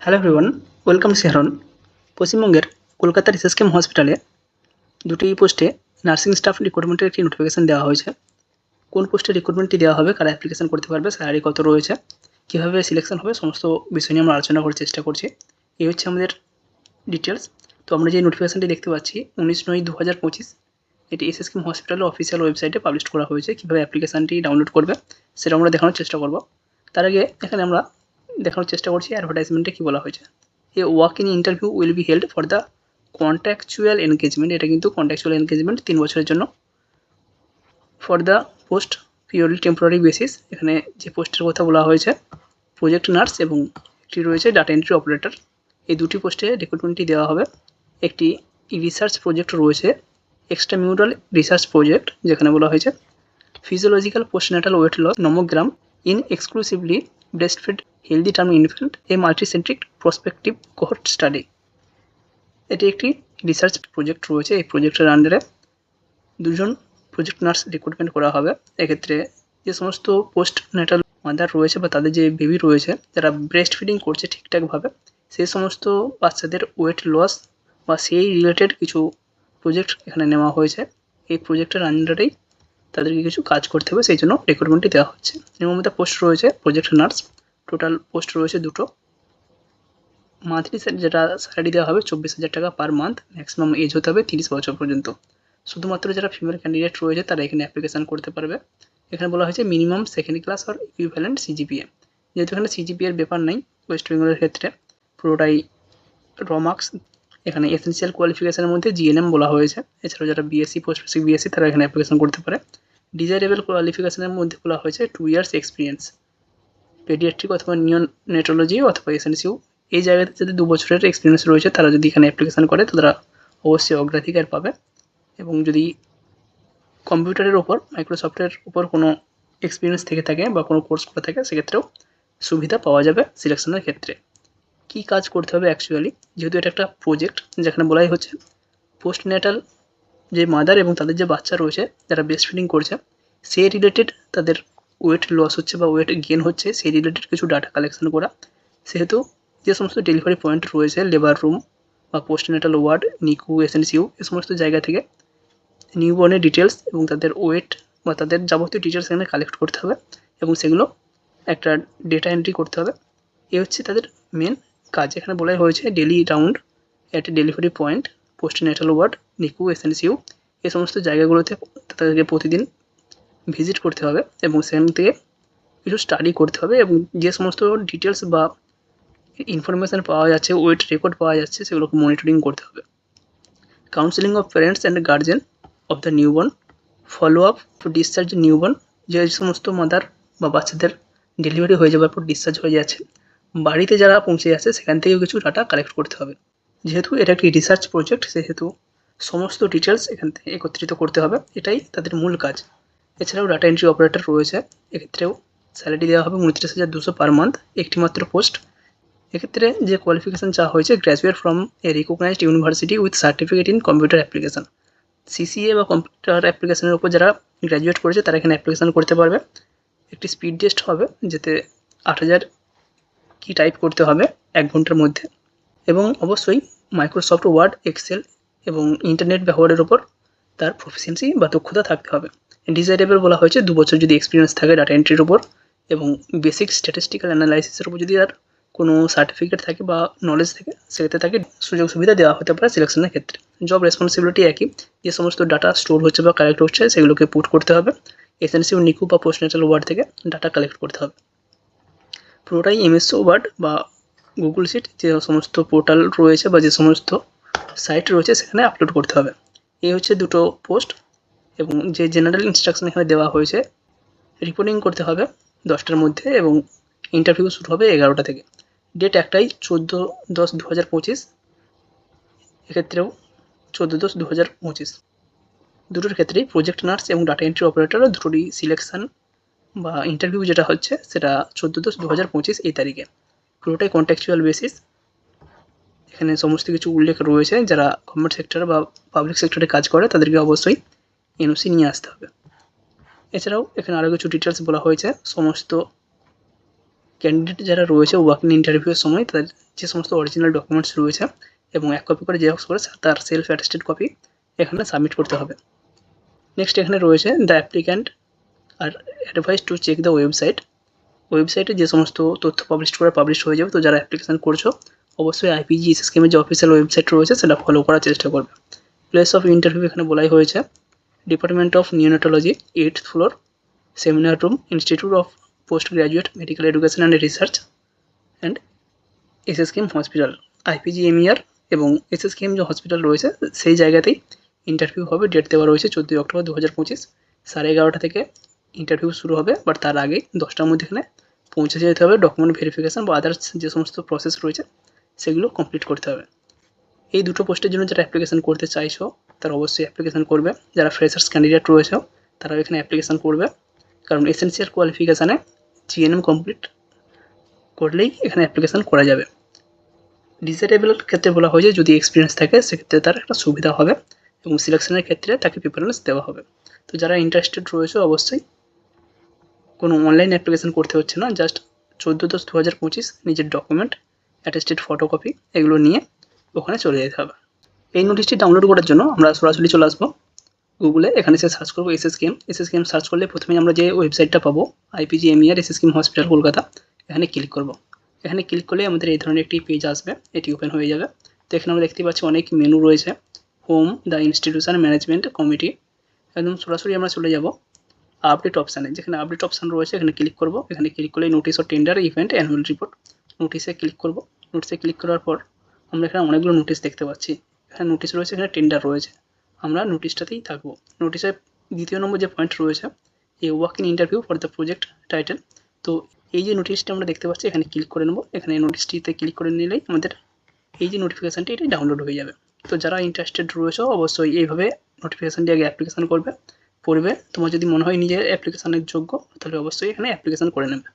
Hello everyone welcome শেহরন পশ্চিমবঙ্গের কলকাতার SSKM হসপিটালে দুটি পোস্টে নার্সিং স্টাফ রিক্রুটমেন্টের একটি নোটিফিকেশান দেওয়া হয়েছে। কোন পোস্টে রিক্রুটমেন্টটি দেওয়া হবে, কারা অ্যাপ্লিকেশান করতে পারবে স্যালারি কত রয়েছে, কীভাবে সিলেকশন হবে, সমস্ত বিষয় নিয়ে আমরা আলোচনা করার চেষ্টা করছি। এই হচ্ছে আমাদের ডিটেলস তো আমরা যে নোটিফিকেশানটি দেখতে পাচ্ছি, উনিশ নয় দু হাজার পঁচিশ, এটি এসএসকেম হসপিটালের অফিসিয়াল ওয়েবসাইটে পাবলিশ করা হয়েছে। কীভাবে অ্যাপ্লিকেশানটি ডাউনলোড করবে সেটা আমরা দেখানোর চেষ্টা করব। তার আগে এখানে আমরা দেখানোর চেষ্টা করছি অ্যাডভার্টাইজমেন্টে কী বলা হয়েছে। A walk in interview will be held for the contractual engagement এটা কিন্তু কন্ট্যাকচুয়াল এনগেজমেন্ট তিন বছরের জন্য। For the post purely temporary basis এখানে যে পোস্টের কথা বলা হয়েছে প্রজেক্ট নার্স এবং একটি রয়েছে ডাটা এন্ট্রি অপারেটর এই দুটি পোস্টে রিক্রুটমেন্টটি দেওয়া হবে। একটি রিসার্চ প্রজেক্ট রয়েছে এক্সট্রা মিউরাল রিসার্চ প্রজেক্ট যেখানে বলা হয়েছে physiological postnatal weight loss nomogram in exclusively breastfed healthy term infant a multicentric prospective cohort study এটি একটি রিসার্চ প্রজেক্ট রয়েছে। এই প্রজেক্টের আন্ডারে দুজন প্রজেক্ট নার্স রিক্রুটমেন্ট করা হবে। এক্ষেত্রে যে সমস্ত পোস্ট নেটাল মাদার রয়েছে বা তাদের যে বেবি রয়েছে, যারা ব্রেস্ট ফিডিং করছে ঠিকঠাকভাবে, সেই সমস্ত বাচ্চাদের ওয়েট লস বা সেই রিলেটেড কিছু প্রজেক্ট এখানে নেওয়া হয়েছে। এই প্রজেক্টের আন্ডারেই তাদেরকে কিছু কাজ করতে হবে, সেই জন্য রিক্রুটমেন্টটি দেওয়া হচ্ছে। নিয়মিত পোস্ট রয়েছে প্রজেক্ট নার্স টোটাল পোস্ট রয়েছে দুটো। মান্থলি যেটা স্যালারি দেওয়া হবে চব্বিশ হাজার টাকা পার মান্থ ম্যাক্সিমাম এজ হতে হবে তিরিশ বছর পর্যন্ত। শুধুমাত্র যারা ফিমেল ক্যান্ডিডেট রয়েছে, তারা এখানে অ্যাপ্লিকেশান করতে পারবে। এখানে বলা হয়েছে মিনিমাম সেকেন্ড ক্লাস আর ইকুইভ্যালেন্ট সিজিপিএ যেহেতু এখানে সিজিপিএর ব্যাপার নেই ওয়েস্ট বেঙ্গলের ক্ষেত্রে পুরোটাই রমার্কস এখানে এসেন্সিয়াল কোয়ালিফিকেশনের মধ্যে জিএনএম বলা হয়েছে। এছাড়াও যারা বিএসসি পোস্ট বেসিক বিএসসি তারা এখানে অ্যাপ্লিকেশন করতে পারে। ডিজাইরেবল কোয়ালিফিকেশনের মধ্যে বলা হয়েছে টু ইয়ার্স এক্সপিরিয়েন্স পেডিয়াট্রিক অথবা নিওনেটোলজি অথবা এসএনসিউ এই জায়গাতে যদি দু বছরের এক্সপিরিয়েন্স রয়েছে, তারা যদি এখানে অ্যাপ্লিকেশান করে, তো তারা অবশ্যই অগ্রাধিকার পাবে। এবং যদি কম্পিউটারের ওপর, মাইক্রোসফটের উপর কোনো এক্সপিরিয়েন্স থেকে থাকে বা কোনো কোর্স করে থাকে, সেক্ষেত্রেও সুবিধা পাওয়া যাবে সিলেকশনের ক্ষেত্রে। কী কাজ করতে হবে অ্যাকচুয়ালি যেহেতু এটা একটা প্রজেক্ট যেখানে বলাই হচ্ছে পোস্ট ন্যাটাল যে মাদার এবং তাদের যে বাচ্চা রয়েছে, যারা ব্রেস্ট ফিডিং করছে সেই রিলেটেড তাদের ওয়েট লস হচ্ছে বা ওয়েট গেন হচ্ছে, সেই রিলেটেড কিছু ডাটা কালেকশন করা। সেহেতু যে সমস্ত ডেলিভারি পয়েন্ট রয়েছে লেবার রুম বা পোস্টনেটাল ওয়ার্ড নিকু এসএনসিউ এ সমস্ত জায়গা থেকে নিউবর্নের ডিটেলস এবং তাদের ওয়েট বা তাদের যাবতীয় ডিটেলস এখানে কালেক্ট করতে হবে এবং সেগুলো একটা ডেটা এন্ট্রি করতে হবে। এ হচ্ছে তাদের মেন কাজ। এখানে বলাই হয়েছে daily round at delivery point postnatal ward NICU SNCU এ সমস্ত জায়গাগুলোতে তাদেরকে প্রতিদিন ভিজিট করতে হবে এবং সেখান থেকে কিছু স্টাডি করতে হবে এবং যে সমস্ত ডিটেলস বা ইনফরমেশান পাওয়া যাচ্ছে ওয়েট রেকর্ড পাওয়া যাচ্ছে, সেগুলোকে মনিটরিং করতে হবে। Counselling of parents and guardian of the newborn follow up to discharge newborn যে সমস্ত মাদার বা বাচ্চাদের ডেলিভারি হয়ে যাওয়ার পর ডিসচার্জ হয়ে যাচ্ছে, বাড়িতে যারা পৌঁছে যাচ্ছে, সেখান থেকেও কিছু ডাটা কালেক্ট করতে হবে। যেহেতু এটা একটি রিসার্চ প্রজেক্ট সেহেতু সমস্ত ডিটেলস এখান থেকে একত্রিত করতে হবে, এটাই তাদের মূল কাজ। এছাড়াও ডাটা এন্ট্রি অপারেটর রয়েছে, এক্ষেত্রেও স্যালারি দেওয়া হবে উনত্রিশ হাজার দুশো পার মান্থ একটি মাত্র পোস্ট এক্ষেত্রে যে কোয়ালিফিকেশান চাওয়া হয়েছে graduate from a recognised university with certificate in computer application CCA বা কম্পিউটার অ্যাপ্লিকেশনের উপর যারা গ্র্যাজুয়েট করেছে, তারা এখানে অ্যাপ্লিকেশান করতে পারবে। একটি স্পিড টেস্ট হবে, যেতে আট হাজার কি টাইপ করতে হবে এক ঘণ্টার মধ্যে। এবং অবশ্যই মাইক্রোসফট ওয়ার্ড এক্সেল এবং ইন্টারনেট ব্যবহারের ওপর তার প্রফিসিয়েন্সি বা দক্ষতা থাকতে হবে। ডিজাইরেবল বলা হয়েছে, দু বছর যদি এক্সপিরিয়েন্স থাকে ডাটা এন্ট্রির ওপর এবং বেসিক স্ট্যাটিস্টিক্যাল অ্যানালাইসিসের উপর যদি তার কোনো সার্টিফিকেট থাকে বা নলেজ থাকে, সেক্ষেত্রে তাকে সুযোগ সুবিধা দেওয়া হতে পারে সিলেকশনের ক্ষেত্রে। জব রেসপন্সিবিলিটি একই, যে সমস্ত ডাটা স্টোর হচ্ছে বা কালেক্ট হচ্ছে, সেগুলোকে পুট করতে হবে। এসএনসি ও নিকু বা পোস্টনেটাল ওয়ার্ড থেকে ডাটা কালেক্ট করতে হবে। পুরোটাই এমএসও ওয়ার্ড বা গুগল সিট যে সমস্ত পোর্টাল রয়েছে বা যে সমস্ত সাইট রয়েছে, সেখানে আপলোড করতে হবে। এই হচ্ছে দুটো পোস্ট এবং যে জেনারেল ইনস্ট্রাকশন এখানে দেওয়া হয়েছে রিপোর্টিং করতে হবে দশটার মধ্যে এবং ইন্টারভিউ শুরু হবে এগারোটা থেকে। ডেট একটাই, চোদ্দ দশ দু হাজার পঁচিশ। এক্ষেত্রেও চোদ্দ দশ দু হাজার পঁচিশ। দুটোর ক্ষেত্রেই প্রজেক্ট নার্স এবং ডাটা এন্ট্রি অপারেটর দুটোরই সিলেকশান বা ইন্টারভিউ যেটা হচ্ছে, সেটা চোদ্দ দশ দু হাজার পঁচিশ এই তারিখে। পুরোটাই কন্ট্যাকচুয়াল বেসিস এখানে সমস্ত কিছু উল্লেখ রয়েছে। যারা গভর্নমেন্ট সেক্টর বা পাবলিক সেক্টরে কাজ করে, তাদেরকে অবশ্যই এনওসি নিয়ে আসতে হবে। এছাড়াও এখানে আরও কিছু ডিটেলস বলা হয়েছে। সমস্ত ক্যান্ডিডেট যারা রয়েছে ওয়াকিং ইন্টারভিউয়ের সময়, তাদের যে সমস্ত অরিজিনাল ডকুমেন্টস রয়েছে এবং এক কপি করে জেরক্স করে তার সেলফ অ্যাটেস্টেড কপি এখানে সাবমিট করতে হবে। নেক্সট এখানে রয়েছে the applicant are advise to check the website ওয়েবসাইটে যে সমস্ত তথ্য পাবলিশ করে পাবলিশ হয়ে যাবে, তো যারা অ্যাপ্লিকেশান করছ, অবশ্যই আইপিজি স্কিমের যে অফিসিয়াল ওয়েবসাইট রয়েছে, সেটা ফলো করার চেষ্টা করবে। প্লেস অফ ইন্টারভিউ এখানে বলাই হয়েছে। Department of neonatology eight floor seminar room institute of post graduate medical education and research and SSKM hospital IPGMER এবং এসএসকেএম যে হসপিটাল রয়েছে, সেই জায়গাতেই ইন্টারভিউ হবে। ডেট দেওয়া রয়েছে চোদ্দোই অক্টোবর দু হাজার পঁচিশ। সাড়ে এগারোটা থেকে ইন্টারভিউ শুরু হবে বাট তার আগে দশটার মধ্যে এখানে পৌঁছে যেতে হবে। ডকুমেন্ট ভেরিফিকেশান বা আদার্স যে সমস্ত প্রসেস রয়েছে, সেগুলো কমপ্লিট করতে হবে। এই দুটো পোস্টের জন্য যারা অ্যাপ্লিকেশন করতে চাইছো তারা অবশ্যই অ্যাপ্লিকেশন করবে। যারা ফ্রেশার্স ক্যান্ডিডেট রয়েছে, তারাও এখানে অ্যাপ্লিকেশান করবে। কারণ এসেন্সিয়াল কোয়ালিফিকেশানে জিএনএম কমপ্লিট করলেই এখানে অ্যাপ্লিকেশান করা যাবে। ডিসাইডেবল ক্ষেত্রে বলা হয়েছে যদি এক্সপিরিয়েন্স থাকে, সেক্ষেত্রে তার একটা সুবিধা হবে এবং সিলেকশনের ক্ষেত্রে তাকে প্রিফারেন্স দেওয়া হবে। তো যারা ইন্টারেস্টেড রয়েছে, অবশ্যই কোনো অনলাইন অ্যাপ্লিকেশন করতে হচ্ছে না। জাস্ট চোদ্দ দশ দু হাজার পঁচিশ নিজের ডকুমেন্ট অ্যাটেস্টেড ফটোকপি এগুলো নিয়ে ওখানে চলে যেতে হবে। এই নোটিশটি ডাউনলোড করার জন্য আমরা সরাসরি চলে আসব গুগলে এখানে এসে সার্চ করব S KM S KM search করলে প্রথমে আমরা যে ওয়েবসাইটটা পাবো IPG S S KM hospital Kolkata, এখানে ক্লিক করব। এখানে ক্লিক করলে আমাদের এই ধরনের একটি পেজ আসবে, এটি ওপেন হয়ে যাবে। তো এখানে আমরা দেখতে পাচ্ছি অনেক মেনু রয়েছে। Home the institution management committee একদম সরাসরি আমরা চলে যাব আপডেট অপশানে যেখানে আপডেট অপশান রয়েছে, এখানে ক্লিক করব। এখানে ক্লিক করলে নোটিশ ও টেন্ডার ইভেন্ট অ্যানুয়াল রিপোর্ট নোটিশে ক্লিক করব। নোটিশে ক্লিক করার পর আমরা এখানে অনেকগুলো নোটিশ দেখতে পাচ্ছি। এখানে নোটিশ রয়েছে, এখানে টেন্ডার রয়েছে। আমরা নোটিশটাতেই থাকব। নোটিশের দ্বিতীয় নম্বর যে পয়েন্ট রয়েছে এই walk in interview for the project title তো এই যে নোটিশটা আমরা দেখতে পাচ্ছি, এখানে ক্লিক করে নেব। এখানে নোটিশটিতে ক্লিক করে নিলেই আমাদের এই যে নোটিফিকেশানটি এটি ডাউনলোড হয়ে যাবে। তো যারা ইন্টারেস্টেড রয়েছে, অবশ্যই এইভাবে নোটিফিকেশানটি আগে অ্যাপ্লিকেশান করবে। পড়বে। তোমার যদি মনে হয় নিজের অ্যাপ্লিকেশানের যোগ্য, তাহলে অবশ্যই এখানে অ্যাপ্লিকেশান করে নেবে।